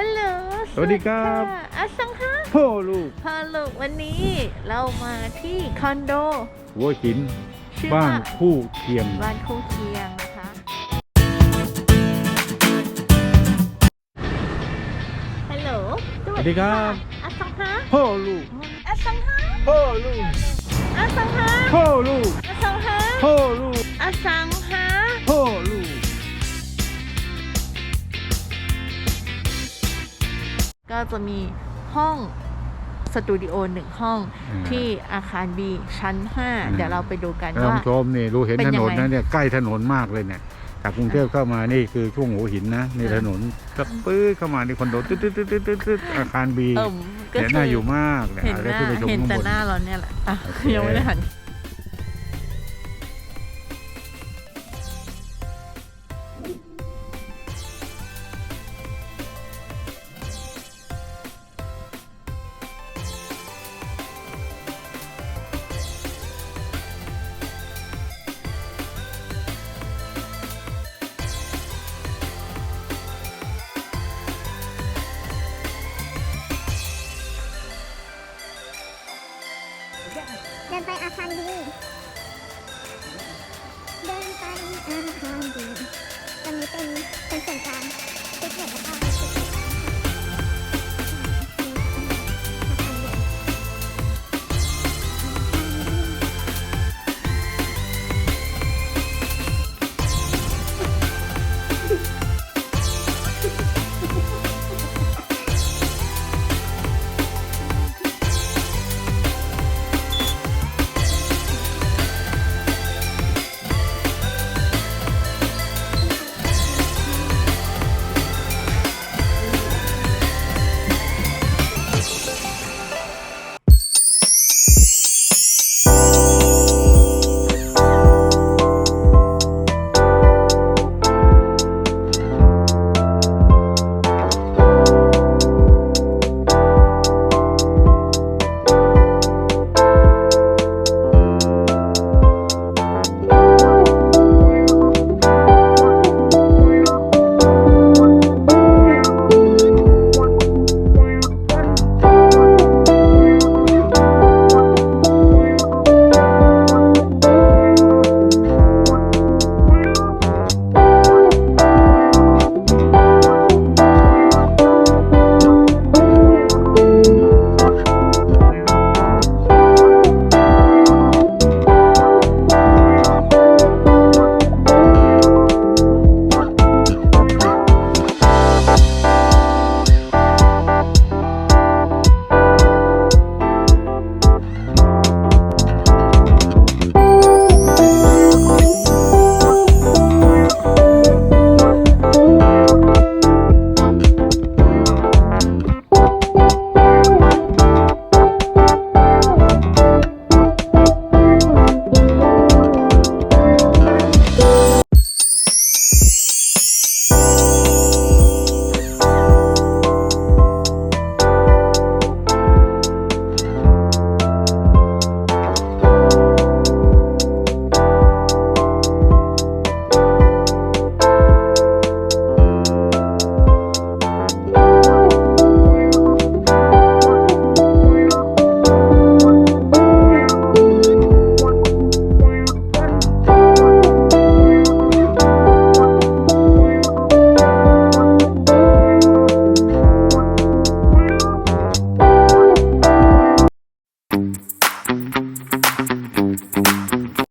ฮัลโหลสวัสดีครับะอาสังฮะพ่อลูกฮัลโหลวันนี้เรามาที่คอนโด หัวหิน ชื่อบ้าว่านคู่เคียง บ้านคู่เคียงนะคะ ฮัลโหลสวัสดีครับอาสังฮะพ่อลูกอาสังฮะพ่อลูกอาสังฮะพ่อลูกอาสั ก็จะมีห้องสตูดิโอหนึ่งห้องอืม ที่อาคารบีชั้นอืม5เดี๋ยวเราไปดูกันท่านว่า ผู้ชมนี่ดูเห็นเป็นถยังนไงนนะเนี่ยใกล้ถนนมากเลยเนี่ยจากกรุงเทพเข้ามานี่คือช่วงหัวหินนะนี่อ่าถนนก็ปื้ดเข้ามาในคอนโดตึ๊ดตึ๊ดตึ๊ดตึ๊ดตึ๊ดตึ๊ดอาคารบีเอิ่มก็เนี่ยคืน่าอยู่มากเนี่ยเห็นอะหแล้วน้าขึ้นไปชมเห็นข้างแต่บน หน้าเราเนี่ยแหละอะโอเค ยังไม่ได้หัน เดินไปอาคารดี เดินไปอาคารดีตรงนี้เป็นเป็นส่วนกลาง